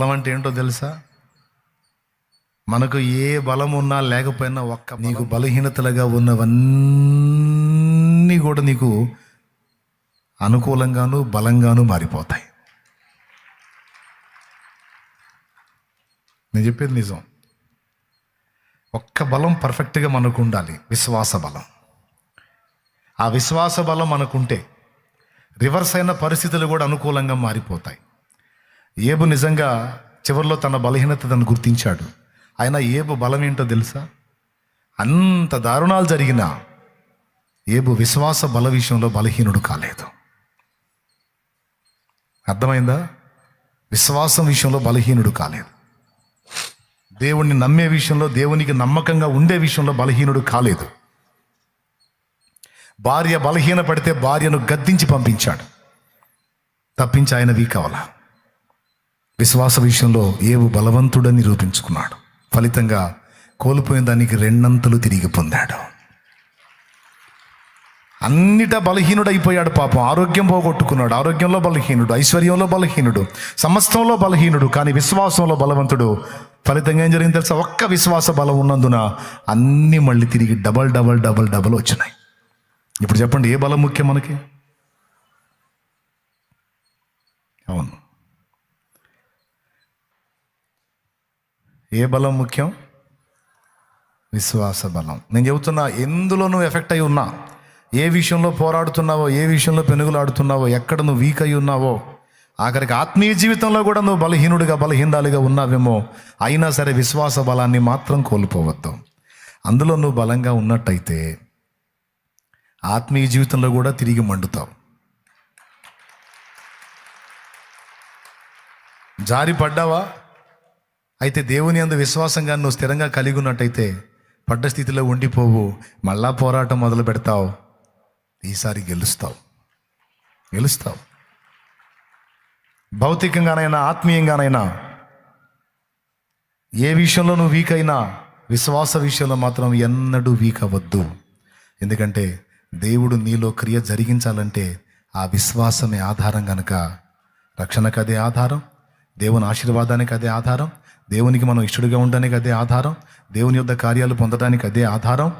బలం అంటే ఏంటో తెలుసా? మనకు ఏ బలం ఉన్నా లేకపోయినా ఒక్క నీకు బలహీనతలుగా ఉన్నవన్నీ కూడా నీకు అనుకూలంగాను బలంగాను మారిపోతాయి. నేను చెప్పేది నిజం. ఒక్క బలం పర్ఫెక్ట్గా మనకు ఉండాలి విశ్వాస బలం. ఆ విశ్వాస బలం మనకుంటే రివర్స్ అయిన పరిస్థితులు కూడా అనుకూలంగా మారిపోతాయి. ఏబు నిజంగా చివరిలో తన బలహీనత తను గుర్తించాడు. ఆయన ఏబు బలం ఏంటో తెలుసా? అంత దారుణాలు జరిగినా ఏబు విశ్వాస బల విషయంలో బలహీనుడు కాలేదు. అర్థమైందా? విశ్వాసం విషయంలో బలహీనుడు కాలేదు. దేవుణ్ణి నమ్మే విషయంలో దేవునికి నమ్మకంగా ఉండే విషయంలో బలహీనుడు కాలేదు. భార్య బలహీన పడితే భార్యను గద్దించి పంపించాడు. తప్పించి ఆయన వీక్ అవలా విశ్వాస విషయంలో ఏవు బలవంతుడని నిరూపించుకున్నాడు. ఫలితంగా కోల్పోయిన దానికి రెండంతలు తిరిగి పొందాడు. అన్నిట బలహీనుడైపోయాడు పాపం. ఆరోగ్యం పోగొట్టుకున్నాడు. ఆరోగ్యంలో బలహీనుడు ఐశ్వర్యంలో బలహీనుడు సమస్తంలో బలహీనుడు కానీ విశ్వాసంలో బలవంతుడు. ఫలితంగా ఏం జరిగింది తెలుసా? ఒక్క విశ్వాస బలం ఉన్నందున అన్నీ మళ్ళీ తిరిగి డబల్ డబల్ డబల్ డబల్ వచ్చినాయి. ఇప్పుడు చెప్పండి ఏ బలం ముఖ్యం మనకి? అవును. ఏ బలం ముఖ్యం? విశ్వాస బలం. నేను చెబుతున్నా ఎందులో నువ్వు ఎఫెక్ట్ అయి ఉన్నా ఏ విషయంలో పోరాడుతున్నావో ఏ విషయంలో పెనుగులాడుతున్నావో ఎక్కడ నువ్వు వీక్ అయి ఉన్నావో ఆఖరికి ఆత్మీయ జీవితంలో కూడా నువ్వు బలహీనుడిగా బలహీనాలుగా ఉన్నావేమో అయినా సరే విశ్వాస బలాన్ని మాత్రం కోల్పోవద్దు. అందులో నువ్వు బలంగా ఉన్నట్టయితే ఆత్మీయ జీవితంలో కూడా తిరిగి మండుతావు. జారి పడ్డావా అయితే దేవుని అందు విశ్వాసంగా నువ్వు స్థిరంగా కలిగి ఉన్నట్టయితే పడ్డ స్థితిలో ఉండిపోవు. మళ్ళా పోరాటం మొదలు పెడతావు. ఈసారి గెలుస్తావు. గెలుస్తావు. భౌతికంగానైనా ఆత్మీయంగానైనా ఏ విషయంలో నువ్వు వీక్ అయినా విశ్వాస విషయంలో మాత్రం ఎన్నడూ వీక్ అవ్వద్దు. ఎందుకంటే దేవుడు నీలో క్రియ జరిగించాలంటే ఆ విశ్వాసమే ఆధారం కనుక రక్షణకు అదే ఆధారం? దేవుని ఆశీర్వాదానికి అదే ఆధారం. దేవునికి మనం ఇష్టడుగా ఉండడానికి అదే ఆధారం. దేవుని యొక్క కార్యాలు పొందడానికి అదే ఆధారం.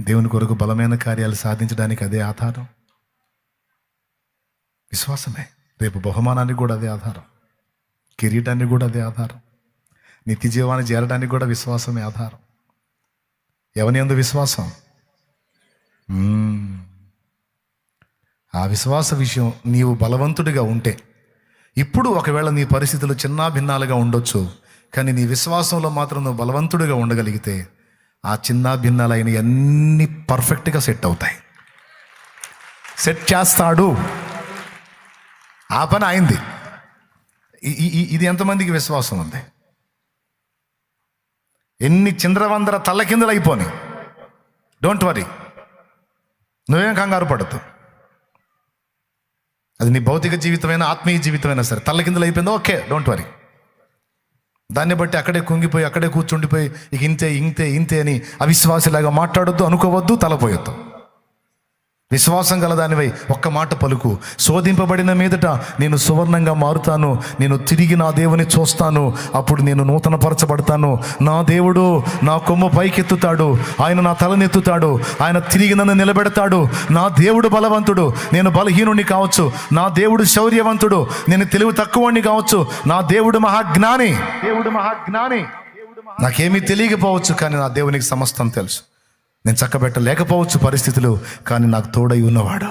దేవుని కొరకు బలమైన కార్యాలు సాధించడానికి అదే ఆధారం. విశ్వాసమే. రేపు బహుమానానికి కూడా అదే ఆధారం. కిరీటానికి కూడా అదే ఆధారం. నిత్య జీవాన్ని చేరడానికి కూడా విశ్వాసమే ఆధారం. ఎవని ఎందు విశ్వాసం? ఆ విశ్వాస విషయం నీవు బలవంతుడిగా ఉంటే ఇప్పుడు ఒకవేళ నీ పరిస్థితులు చిన్న భిన్నాలుగా ఉండొచ్చు కానీ నీ విశ్వాసంలో మాత్రం నువ్వు బలవంతుడిగా ఉండగలిగితే ఆ చిన్న భిన్నాలైన అన్నీ పర్ఫెక్ట్గా సెట్ అవుతాయి. సెట్ చేస్తాడు. ఆ పని అయింది. ఇది ఎంతమందికి విశ్వాసం ఉంది ఎన్ని చింద్రవందర తల్లకిందులు అయిపోయి డోంట్ వరీ నువ్వేం కంగారు పడద్దు. అది నీ భౌతిక జీవితమైనా ఆత్మీయ జీవితమైనా సరే. తల్లకిందులు అయిపోయిందో? ఓకే డోంట్ వరీ దాన్ని బట్టి అక్కడే కుంగిపోయి అక్కడే కూర్చుండిపోయి ఇక ఇంతే ఇంతే ఇంతే అని అవిశ్వాసిలాగా మాట్లాడొద్దు అనుకోవద్దు తలపోయొద్దు విశ్వాసం గలదానివై ఒక్క మాట పలుకు. శోధింపబడిన మీదట నేను సువర్ణంగా మారుతాను. నేను తిరిగి నా దేవుని చూస్తాను. అప్పుడు నేను నూతనపరచబడతాను. నా దేవుడు నా కొమ్ము పైకెత్తుతాడు. ఆయన నా తలనెత్తుతాడు. ఆయన తిరిగి నన్ను నిలబెడతాడు. నా దేవుడు బలవంతుడు. నేను బలహీనుని కావచ్చు. నా దేవుడు శౌర్యవంతుడు. నేను తెలివి తక్కువని కావచ్చు. నా దేవుడు మహాజ్ఞాని. దేవుడు మహాజ్ఞాని. నాకేమీ తెలియకపోవచ్చు కానీ నా దేవునికి సమస్తం తెలుసు. నేను చక్కబెట్టలేకపోవచ్చు పరిస్థితులు కానీ నాకు తోడై ఉన్నవాడు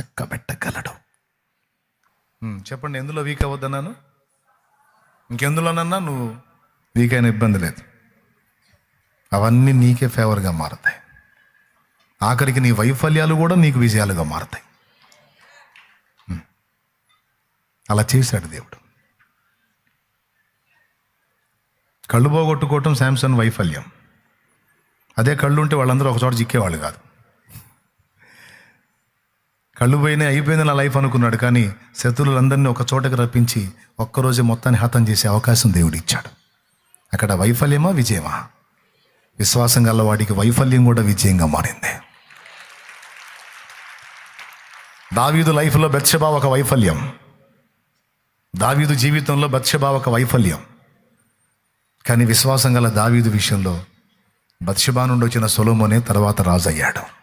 చక్కబెట్టగలడు. చెప్పండి ఎందులో వీక్ అవ్వద్దన్నాను ఇంకెందులోనన్నా నువ్వు వీక్ అయిన ఇబ్బంది లేదు. అవన్నీ నీకే ఫేవర్గా మారతాయి. ఆఖరికి నీ వైఫల్యాలు కూడా నీకు విజయాలుగా మారతాయి. అలా చేశాడు దేవుడు. కళ్ళు పోగొట్టుకోవటం శాంసంగ్ వైఫల్యం. అదే కళ్ళు ఉంటే వాళ్ళందరూ ఒక చోట చిక్కేవాళ్ళు కాదు. కళ్ళు పోయినా అయిపోయింది నా లైఫ్ అనుకున్నాడు కానీ శత్రువులందరినీ ఒక చోటకి రప్పించి ఒక్కరోజే మొత్తాన్ని హతం చేసే అవకాశం దేవుడు ఇచ్చాడు. అక్కడ వైఫల్యమా విజయమా? విశ్వాసం గల వాడికి వైఫల్యం కూడా విజయంగా మారింది. దావీదు లైఫ్లో బత్సభా ఒక వైఫల్యం. దావీదు జీవితంలో బత్షబా ఒక వైఫల్యం. కానీ విశ్వాసం గల దావీదు విషయంలో బత్షబా నుండి వచ్చిన సొలోమోనే తర్వాత రాజు అయ్యాడు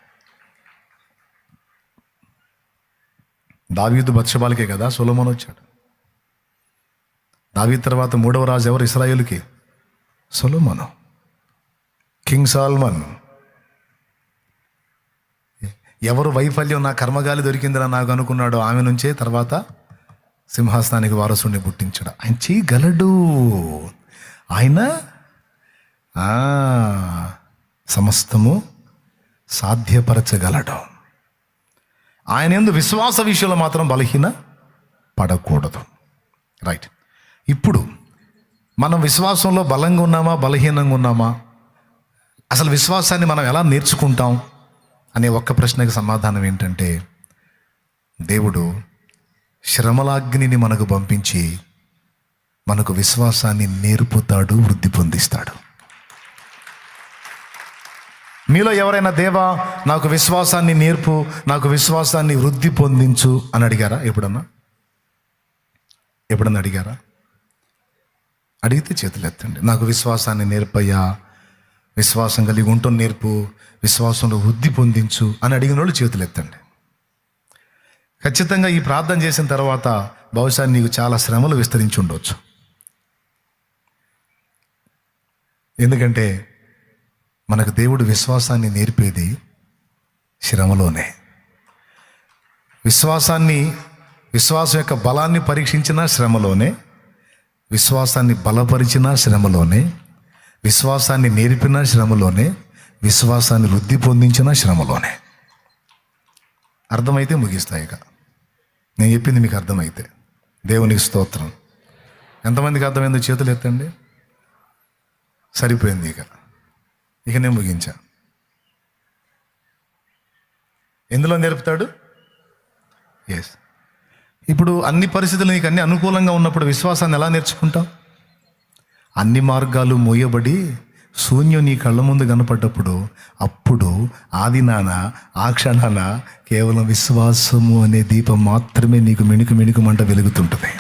దావీదు బత్షబాలకే కదా సొలోమోన్ వచ్చాడు. దావీ తర్వాత మూడవ రాజు ఎవరు? ఇస్రాయేల్కి? సొలోమోను. King Solomon. ఎవరు వైఫల్యం నా కర్మగాలి దొరికిందని నాకు అనుకున్నాడో ఆమె నుంచే తర్వాత సింహాసనానికి వారసుని పుట్టించాడు. ఆయన చేయగలడు ఆయన సమస్తము సాధ్యపరచగలడు. ఆయన ఎందు విశ్వాస విషయంలో మాత్రం బలహీన పడకూడదు. రైట్ ఇప్పుడు మనం విశ్వాసంలో బలంగా ఉన్నామా బలహీనంగా ఉన్నామా? అసలు విశ్వాసాన్ని మనం ఎలా నేర్చుకుంటాం అనే ఒక్క ప్రశ్నకి సమాధానం ఏంటంటే దేవుడు శ్రమలాగ్నిని మనకు పంపించి మనకు విశ్వాసాన్ని నేర్పుతాడు వృద్ధి పొందిస్తాడు. మీలో ఎవరైనా దేవా నాకు విశ్వాసాన్ని నేర్పు నాకు విశ్వాసాన్ని వృద్ధి పొందించు అని అడిగారా? ఎప్పుడన్నా? ఎప్పుడన్నా అడిగారా? అడిగితే చేతులు ఎత్తండి. నాకు విశ్వాసాన్ని నేర్పయ్యా విశ్వాసం కలిగి ఉంటూ నేర్పు విశ్వాసంలో వృద్ధి పొందించు అని అడిగిన వాళ్ళు చేతులు ఎత్తండి. ఖచ్చితంగా ఈ ప్రార్థన చేసిన తర్వాత బహుశా నీకు చాలా శ్రమలు విస్తరించి ఉండవచ్చు ఎందుకంటే మనకు దేవుడు విశ్వాసాన్ని నేర్పేది శ్రమలోనే. విశ్వాసాన్ని విశ్వాసం యొక్క బలాన్ని పరీక్షించిన శ్రమలోనే విశ్వాసాన్ని బలపరిచిన శ్రమలోనే విశ్వాసాన్ని నేర్పిన శ్రమలోనే విశ్వాసాన్ని వృద్ధి పొందించిన శ్రమలోనే. అర్థమైతే ముగిస్తాయి ఇక. నేను చెప్పింది మీకు అర్థమైతే. దేవునికి స్తోత్రం. ఎంతమందికి అర్థమైందో చేతులు ఎత్తండి. సరిపోయింది ఇక. ఇక నేను ముగించా. ఎందులో నేర్పుతాడు? ఎస్ ఇప్పుడు అన్ని పరిస్థితులు నీకు అన్ని అనుకూలంగా ఉన్నప్పుడు విశ్వాసాన్ని ఎలా నేర్చుకుంటాం అన్ని మార్గాలు మూయబడి శూన్యం నీ కళ్ళ ముందు కనపడ్డప్పుడు అప్పుడు ఆది నాన్న ఆ క్షణాన కేవలం విశ్వాసము అనే దీపం మాత్రమే నీకు మిణుకు మిణుకు మంట వెలుగుతుంటుంది.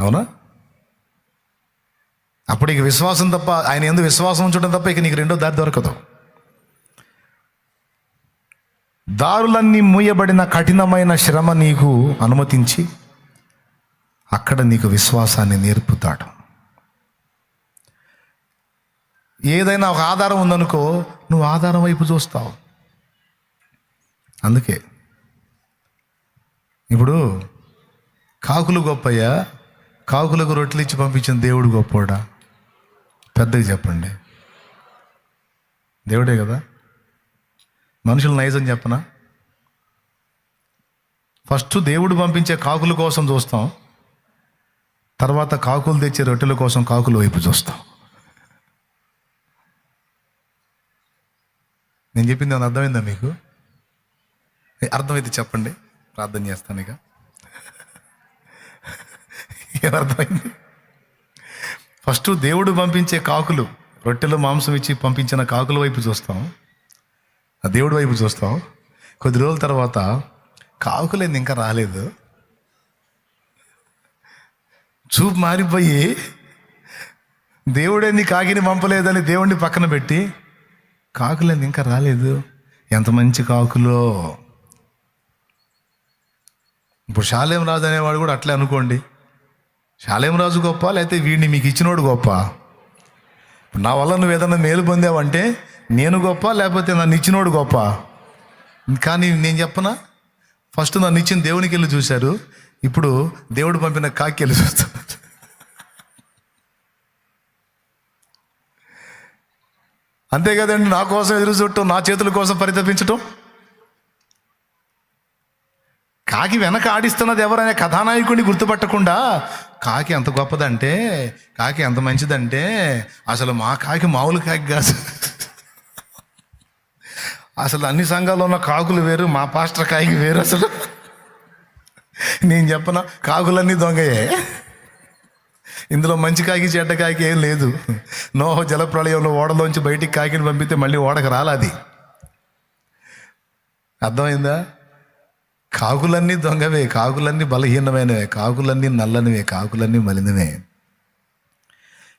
అవునా? అప్పుడు ఇక విశ్వాసం తప్ప ఆయన ఎందుకు విశ్వాసం ఉంచడం తప్ప ఇక నీకు రెండో దారి దొరకదు. దారులన్నీ మూయబడిన కఠినమైన శ్రమ నీకు అనుమతించి అక్కడ నీకు విశ్వాసాన్ని నేర్పుతాడు. ఏదైనా ఒక ఆధారం ఉందనుకో నువ్వు ఆధారం వైపు చూస్తావు. అందుకే ఇప్పుడు కాకులు గొప్పయ్యా కాకులకు రొట్టెలు ఇచ్చి పంపించిన దేవుడు గొప్పోడా? పెద్దగా చెప్పండి. దేవుడే కదా? మనుషులు నైజం చెప్పనా? ఫస్ట్ దేవుడు పంపించే కాకుల కోసం చూస్తాం. తర్వాత కాకులు తెచ్చే రొట్టెల కోసం కాకుల వైపు చూస్తాం. నేను చెప్పింది ఏమైనా అర్థమైందా మీకు? అర్థమైతే చెప్పండి. ప్రార్థన చేస్తాను ఇక. ఏమర్థమైంది ఫస్ట్ దేవుడు పంపించే కాకులు రొట్టెలు మాంసం ఇచ్చి పంపించిన కాకుల వైపు చూస్తాం. ఆ దేవుడి వైపు చూస్తాం. కొద్ది రోజుల తర్వాత కాకులేంది ఇంకా రాలేదు. చూపు మారిపోయి దేవుడేంది కాకిని పంపలేదని దేవుడిని పక్కన పెట్టి కాకులేంది ఇంకా రాలేదు. ఎంత మంచి కాకులో. ఇప్పుడు శాలేం రాజు అనేవాడు కూడా అట్లే అనుకోండి. శాలేం రాజు గొప్ప లేకపోతే వీడిని మీకు ఇచ్చినోడు గొప్ప? నా వల్ల నువ్వు ఏదైనా మేలు పొందావంటే నేను గొప్ప లేకపోతే నన్ను ఇచ్చినోడు గొప్ప? కానీ నేను చెప్పనా? ఫస్ట్ నన్ను ఇచ్చిన దేవునికి వెళ్ళి చూశారు ఇప్పుడు దేవుడు పంపిన కాకి వెళ్ళి చూస్తారు అంతే కదండి నా కోసం ఎదురు చూడటం నా చేతుల కోసం పరితపించటం? కాకి వెనక ఆడిస్తున్నది ఎవరనే కథానాయకుడిని గుర్తుపట్టకుండా కాకి ఎంత గొప్పదంటే కాకి ఎంత మంచిదంటే అసలు మా కాకి మామూలు కాకి కాదు. అసలు అన్ని సంఘాల్లో ఉన్న కాకులు వేరు మా పాస్టర్ కాకి వేరు అసలు. నేను చెప్పన కాకులన్నీ దొంగయే. ఇందులో మంచి కాకి చెడ్డ కాకి ఏం లేదు. నోహ జలప్రళయంలో ఓడలోంచి బయటికి కాకిని పంపితే మళ్ళీ ఓడకు రాలది అర్థమైందా? కాకులన్నీ దొంగవే కాకులన్నీ బలహీనమైనవే కాకులన్నీ నల్లనివే కాకులన్నీ మలినవే.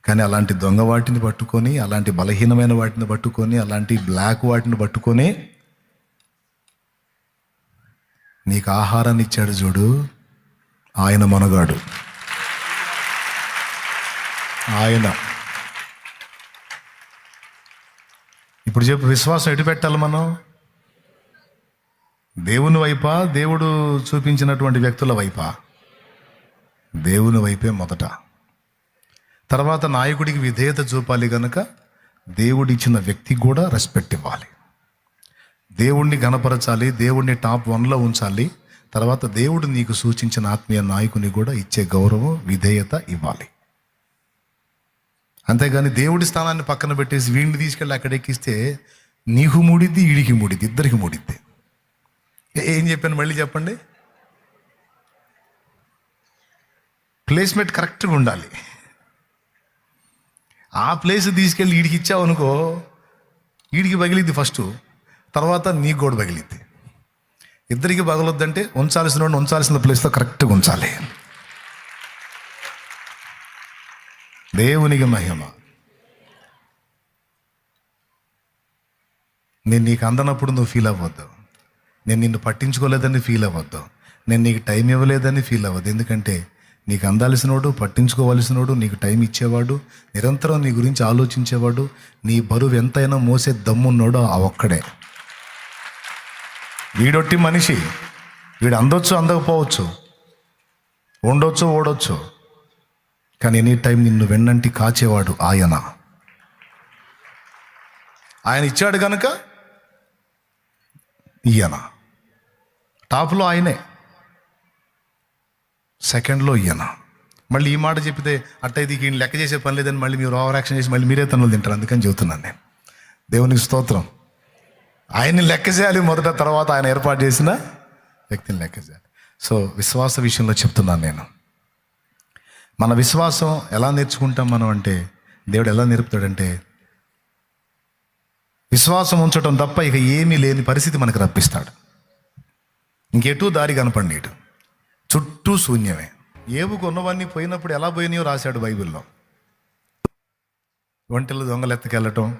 కానీ అలాంటి దొంగ వాటిని పట్టుకొని అలాంటి బలహీనమైన వాటిని పట్టుకొని అలాంటి బ్లాక్ వాటిని పట్టుకొని నీకు ఆహారాన్ని ఇచ్చాడు చూడు ఆయన మనగాడు. ఆయన. ఇప్పుడు చెప్పు విశ్వాసం ఎటు పెట్టాలి మనం? దేవుని వైపా దేవుడు చూపించినటువంటి వ్యక్తుల వైపా? దేవుని వైపే మొదట. తర్వాత నాయకుడికి విధేయత చూపాలి కనుక దేవుడిచ్చిన వ్యక్తికి కూడా రెస్పెక్ట్ ఇవ్వాలి. దేవుణ్ణి గణపరచాలి దేవుణ్ణి టాప్ వన్లో ఉంచాలి. తర్వాత దేవుడు నీకు సూచించిన ఆత్మీయ నాయకుని కూడా ఇచ్చే గౌరవం విధేయత ఇవ్వాలి. అంతేగాని దేవుడి స్థానాన్ని పక్కన పెట్టేసి వీడిని తీసుకెళ్ళి అక్కడ ఎక్కిస్తే నీకు మూడిద్ది ఈడికి మూడిద్ది ఇద్దరికి మూడిద్ది. ఏం చెప్పాను మళ్ళీ చెప్పండి? ప్లేస్మెంట్ కరెక్ట్గా ఉండాలి. ఆ ప్లేస్ తీసుకెళ్ళి వీడికి ఇచ్చావు అనుకో వీడికి పగిలిద్ది ఫస్ట్ తర్వాత నీకు కూడా పగిలిద్ది. ఇద్దరికి పగలొద్దంటే ఉంచాల్సిన వాడిని ఉంచాల్సిన ప్లేస్లో కరెక్ట్గా ఉంచాలి. దేవునికి మహిమ. నేను నీకు అందనప్పుడు నువ్వు ఫీల్ అవ్వద్దు. నేను నిన్ను పట్టించుకోలేదని ఫీల్ అవ్వద్దు. నేను నీకు టైం ఇవ్వలేదని ఫీల్ అవ్వద్దు. ఎందుకంటే నీకు అందాల్సినోడు పట్టించుకోవాల్సినోడు నీకు టైం ఇచ్చేవాడు నిరంతరం నీ గురించి ఆలోచించేవాడు నీ బరువు ఎంతైనా మోసే దమ్మున్నాడో ఆ ఒక్కడే. వీడొట్టి మనిషి వీడు అందొచ్చు అందకపోవచ్చు ఉండొచ్చు ఓడొచ్చు కానీ ఎనీ టైం నిన్ను వెన్నంటి కాచేవాడు ఆయన. ఆయన ఇచ్చాడు కనుక ఈయన. టాప్లో ఆయనే. సెకండ్లో ఈయన. మళ్ళీ ఈ మాట చెప్తే అట్టయితే ఈయన లెక్క చేసే పని లేదని మళ్ళీ మీరు ఓవర్ యాక్షన్ చేసి మళ్ళీ మీరే తనులు తింటారు. అందుకని చెబుతున్నాను నేను. దేవునికి స్తోత్రం. ఆయన్ని లెక్క చేయాలి మొదట తర్వాత ఆయన ఏర్పాటు చేసిన వ్యక్తిని లెక్క చేయాలి. సో విశ్వాస విషయంలో చెప్తున్నాను నేను. మన విశ్వాసం ఎలా నేర్చుకుంటాం మనం అంటే దేవుడు ఎలా నేర్పుతాడంటే విశ్వాసం ఉంచడం తప్ప ఇక ఏమీ లేని పరిస్థితి మనకు రప్పిస్తాడు. ఇంకెటూ దారి కనపండి చుట్టూ శూన్యమే. ఏవు కొన్నవన్నీ పోయినప్పుడు ఎలా పోయినాయో రాశాడు బైబిల్లో. ఒంటెలు దొంగలెత్తకెళ్ళటం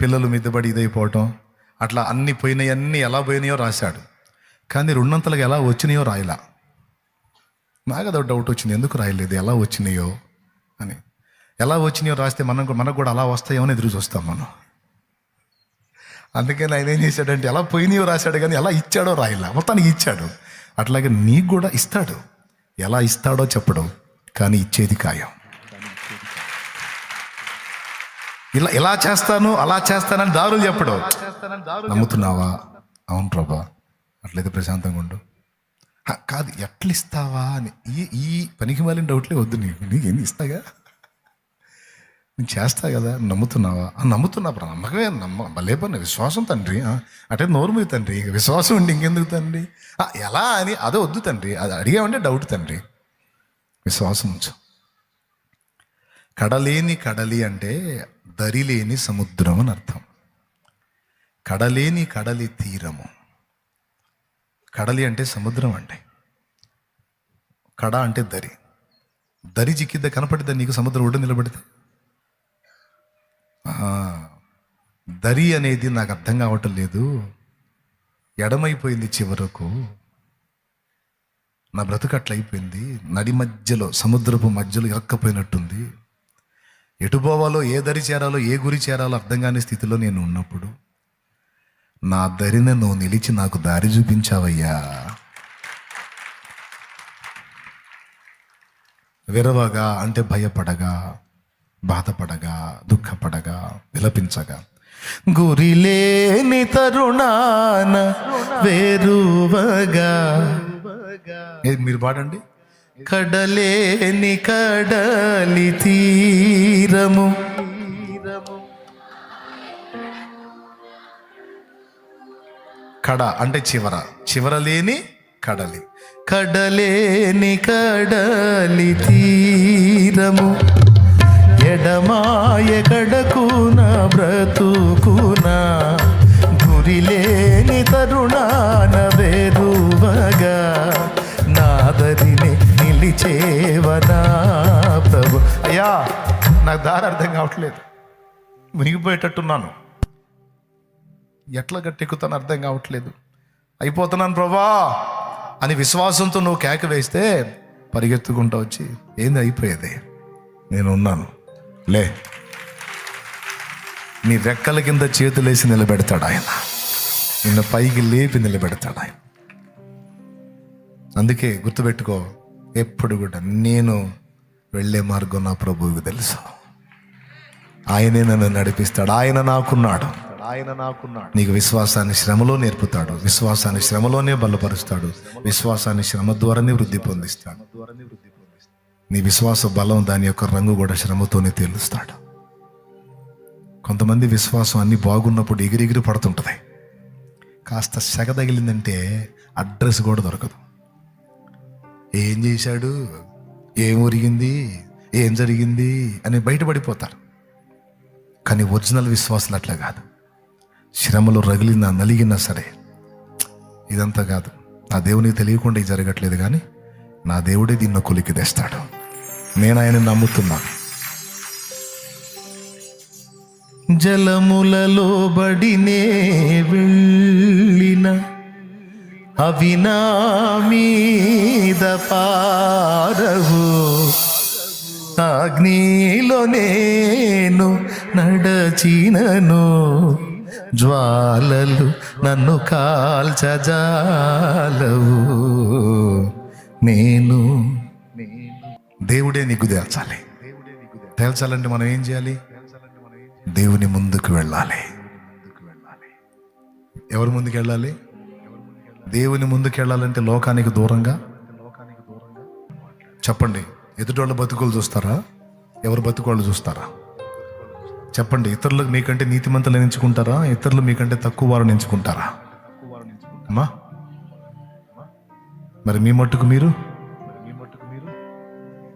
పిల్లలు మిద్దబడి ఇదైపోవటం అట్లా అన్ని పోయినాయన్నీ ఎలా పోయినాయో రాశాడు. కానీ రెండంతలకు ఎలా వచ్చినాయో రాయలా. నాకు అదో డౌట్ వచ్చింది ఎందుకు రాయలేదు ఎలా వచ్చినాయో అని. ఎలా వచ్చినాయో రాస్తే మనం కూడా- మనకు కూడా అలా వస్తాయో అని ఎదురు చూస్తాం మనం. అందుకని ఆయన ఏం చేశాడంటే ఎలా పోయినాయో రాశాడు కానీ ఎలా ఇచ్చాడో రాయలా మొత్తానికి ఇచ్చాడు. అట్లాగే నీకు కూడా ఇస్తాడు. ఎలా ఇస్తాడో చెప్పడం. కానీ ఇచ్చేది ఖాయం. ఇలా ఇలా చేస్తాను అలా చేస్తానని దారులు చెప్పడం. నమ్ముతున్నావా? అవును ప్రభా. అట్లయితే ప్రశాంతంగా ఉండు. కాదు ఎట్లా ఇస్తావా అని. ఈ ఈ పనికి మాలిన డౌట్లే వద్దు నీకు. నీకు ఏంది ఇస్తాగా? నేను చేస్తా కదా నమ్ముతున్నావా? నమ్ముతున్నా నమ్మకమే నమ్మ భలే పని విశ్వాసం తండ్రి అంటే నోరు మీద తండ్రి విశ్వాసం ఉండి ఇంకెందుకు తండ్రి? ఎలా అని అదే వద్దు తండ్రి అది అడిగామంటే డౌట్ తండ్రి. విశ్వాసం ఉంచు. కడలేని కడలి అంటే దరి లేని సముద్రం అని అర్థం. కడలేని కడలి తీరము. కడలి అంటే సముద్రం అంటే కడ అంటే దరి. దరి చిక్కిద్ద కనపడిద్దా నీకు సముద్రం ఒడ్డు నిలబడితే? దరి అనేది నాకు అర్థం కావటం లేదు. ఎడమైపోయింది చివరకు. నా బ్రతుకు అట్లా అయిపోయింది. నడి మధ్యలో సముద్రపు మధ్యలో ఇరక్కపోయినట్టుంది. ఎటు పోవాలో ఏ దరి చేరాలో ఏ గురి చేరాలో అర్థం కాని స్థితిలో నేను ఉన్నప్పుడు నా దరిన నువ్వు నిలిచి నాకు దారి చూపించావయ్యా. విరవగా అంటే భయపడగా బాధపడగా దుఃఖపడగా విలపించగా. గురిలేని తరుణాన వేరువగా. మీరు పాడండి? కడలేని కడలి తీరము. కడ అంటే చివర. చివర లేని కడలి. కడలేని కడలి తీరము. ఎడమాయ కడకున బ్రతుకున గురిలేని తరుణాన వేరువగా నాదరిని నిలిచేవనా ప్రభు. అయ్యా నాకు దారి అర్థం కావట్లేదు. మునిగిపోయేటట్టున్నాను. ఎట్లా గట్టెక్కుతాను అర్థం కావట్లేదు. అయిపోతున్నాను ప్రభా అని విశ్వాసంతో నువ్వు కేక వేస్తే పరిగెత్తుకుంటా వచ్చి ఏంది అయిపోయేది? నేను ఉన్నాను లే. నీ రెక్కల కింద చేతులేసి నిలబెడతాడు ఆయన. నిన్ను పైకి లేపి నిలబెడతాడు ఆయన. అందుకే గుర్తుపెట్టుకో ఎప్పుడు కూడా నేను వెళ్ళే మార్గం నా ప్రభువుకి తెలుసు. ఆయనే నన్ను నడిపిస్తాడు. ఆయన నాకున్నాడు. ఆయన నాకున్నాడు. నీకు విశ్వాసాన్ని శ్రమలో నేర్పుతాడు. విశ్వాసాన్ని శ్రమలోనే బలపరుస్తాడు. విశ్వాసాన్ని శ్రమ ద్వారానే వృద్ధి పొందిస్తాడు. నీ విశ్వాస బలం దాని యొక్క రంగు కూడా శ్రమతోనే తేలుస్తాడు. కొంతమంది విశ్వాసం అన్ని బాగున్నప్పుడు ఎగిరెగిరి పడుతుంటుంది. కాస్త సెగ తగిలిందంటే అడ్రస్ కూడా దొరకదు. ఏం చేశాడు? ఏం ఒరిగింది? ఏం జరిగింది? అని బయటపడిపోతారు. కానీ ఒరిజినల్ విశ్వాసాలు అట్లా కాదు. శ్రమలో రగిలినా నలిగినా సరే ఇదంతా కాదు. నా దేవునికి తెలియకుండా ఇది జరగట్లేదు కానీ నా దేవుడే దీన్ని కొలికి తెస్తాడు. నేను ఆయన నమ్ముతున్నాను జలములలో బడినే వెళ్ళిన అవి నా మీద పారవు అగ్నిలో నేను నడచినను జ్వాలలు నన్ను కాల్చజాలవు. నేను దేవుడే నీకు తేల్చాలి. తేల్చాలంటే మనం ఏం చేయాలి? దేవుని ముందుకు వెళ్ళాలి. ఎవరి ముందుకు వెళ్ళాలి? దేవుని ముందుకు వెళ్ళాలంటే లోకానికి దూరంగా? చెప్పండి. ఎదుటోళ్ళ బతుకులు చూస్తారా? ఎవరు బతుకోళ్ళు చూస్తారా? చెప్పండి. ఇతరులు మీకంటే నీతిమంతులు ఎంచుకుంటారా? ఇతరులు మీకంటే తక్కువ వారు ఎంచుకుంటారా? అమ్మా. మరి మీ మట్టుకు మీరు?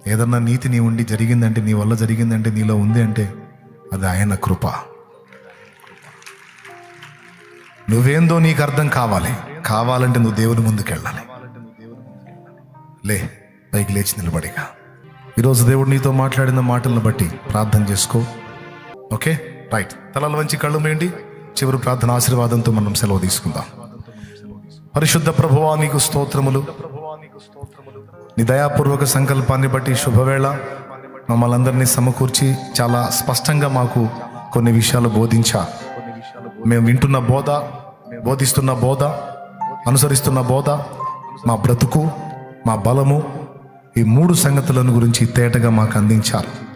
ఏదన్నా నీతి నీ ఉండి జరిగిందంటే నీ వల్ల జరిగిందంటే నీలో ఉంది అంటే అది ఆయన కృప. నువ్వేందో నీకు అర్థం కావాలి. కావాలంటే నువ్వు దేవుని ముందుకు వెళ్ళాలి లే పైకి లేచి నిలబడిగా. ఈరోజు దేవుడు నీతో మాట్లాడిన మాటలను బట్టి ప్రార్థన చేసుకో. ఓకే? రైట్. తలలు వంచి కళ్ళు మేండి చివరి ప్రార్థన ఆశీర్వాదంతో మనం సెలవు తీసుకుందాం. పరిశుద్ధ ప్రభువా నీకు స్తోత్రములు. నీ దయాపూర్వక సంకల్పాన్ని బట్టి శుభవేళ. మమ్మల్ని అందరినీ సమకూర్చి చాలా స్పష్టంగా మాకు కొన్ని విషయాలు బోధించా. మేము వింటున్న బోధ బోధిస్తున్న బోధ అనుసరిస్తున్న బోధ మా బ్రతుకు మా బలము ఈ మూడు సంగతులను గురించి తేటగా మాకు అందించారు.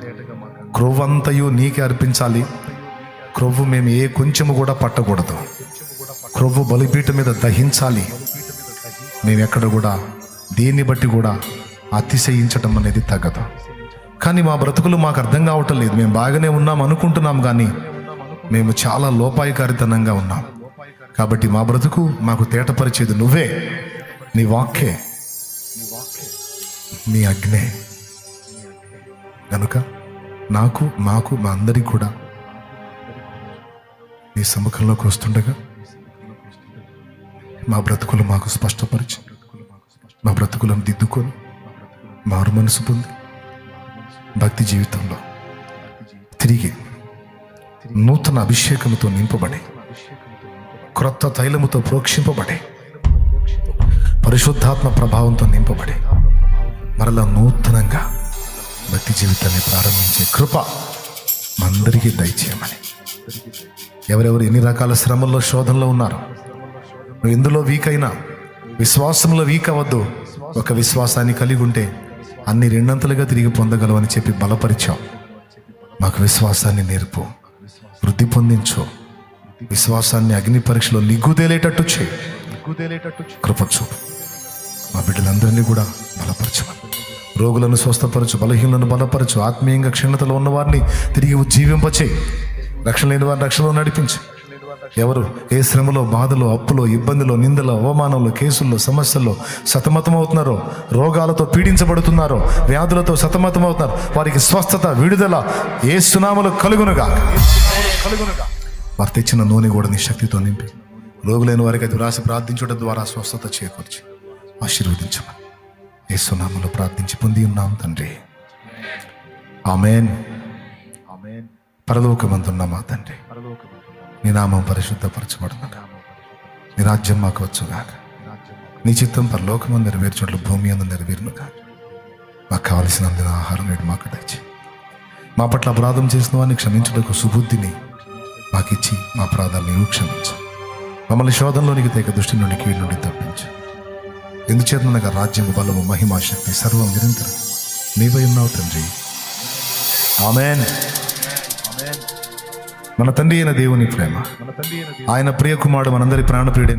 క్రొవ్వంతయు నీకే అర్పించాలి. క్రొవ్వు మేము ఏ కొంచెము కూడా పట్టకూడదు. క్రొవ్వు బలిపీఠ మీద దహించాలి. మేము ఎక్కడ కూడా దేన్ని బట్టి కూడా అతిశయించటం అనేది తగ్గదు కానీ మా బ్రతుకులు మాకు అర్థం కావటం లేదు. మేము బాగానే ఉన్నాం అనుకుంటున్నాం కానీ మేము చాలా లోపాయకారితనంగా ఉన్నాం. కాబట్టి మా బ్రతుకు మాకు తేటపరిచేది నువ్వే. నీ వాక్యే నీ అగ్నే కనుక నాకు మాకు మా అందరికీ కూడా నీ సముఖంలోకి వస్తుండగా మా బ్రతుకులు మాకు స్పష్టపరిచి మా బ్రతుకులను దిద్దుకొని మారు మనసు పొంది భక్తి జీవితంలో తిరిగి నూతన అభిషేకముతో నింపబడి క్రొత్త తైలముతో ప్రోక్షింపబడి పరిశుద్ధాత్మ ప్రభావంతో నింపబడి మరలా నూతనంగా భక్తి జీవితాన్ని ప్రారంభించే కృప మందరికీ అందరికీ దయచేయమని. ఎవరెవరు ఎన్ని రకాల శ్రమల్లో శోధనలో ఉన్నారు? నువ్వు ఎందులో వీక్ అయినా విశ్వాసంలో వీక్ అవ్వద్దు ఒక విశ్వాసాన్ని కలిగి ఉంటే అన్ని రెండంతలుగా తిరిగి పొందగలవని చెప్పి బలపరిచాం. మాకు విశ్వాసాన్ని నేర్పు. వృద్ధి పొందించు. విశ్వాసాన్ని అగ్ని పరీక్షలో నిగ్గుదేలేటట్టు చేయి. కృప చూపు మా బిడ్డలందరినీ కూడా బలపరచమని రోగులను స్వస్థపరచు బలహీనలను బలపరచు ఆత్మీయంగా క్షీణతలో ఉన్న వారిని తిరిగి ఉజ్జీవింపచేయి. రక్షణ లేని వారిని రక్షణలో నడిపించు. ఎవరు ఏ శ్రమలో బాధలో అప్పులో ఇబ్బందిలో నిందలో అవమానంలో కేసుల్లో సమస్యల్లో సతమతమవుతున్నారో రోగాలతో పీడించబడుతున్నారో వ్యాధులతో సతమతమవుతున్నారు వారికి స్వస్థత విడుదల ఏ సునామలు కలుగునుగా కలుగునుగా వారు తెచ్చిన నూనె కూడా నీ శక్తితో నింపి. రోగులైన వారికి అది వ్రాసి ప్రార్థించడం ద్వారా స్వస్థత చేకూర్చి ఆశీర్వదించమని యేసునామలో ప్రార్థించి పొంది ఉన్నాం తండ్రి. ఆమెన్. పరలోకమందున్న మా తండ్రి. నీ నామం పరిశుద్ధపరచబడునగా నీ రాజ్యం మాకు వచ్చుగాక. నీ చిత్తం పరలోకమందు నెరవేర్చుంట్లు భూమి అందు నెరవేరునుగా మాకు కావలసినందున ఆహారం నేడు మాకు తెచ్చి మా పట్ల అపరాధం చేసిన వారిని క్షమించడానికి సుబుద్ధిని మాకిచ్చి మా అపరాధాలు నీవు క్షమించు. మమ్మల్ని శోధంలోనికి తేక దృష్టి నుండి కీడు నుండి తప్పించు. ఎందుచేతనగా రాజ్యము బలము మహిమా శక్తి సర్వం నిరంతరం నీవై ఉన్నావు తండ్రి. ఆమెన్. మన తండ్రి అయిన దేవుని ప్రేమ. ఆయన ప్రియ కుమారుడు మనందరి ప్రాణప్రియుడైన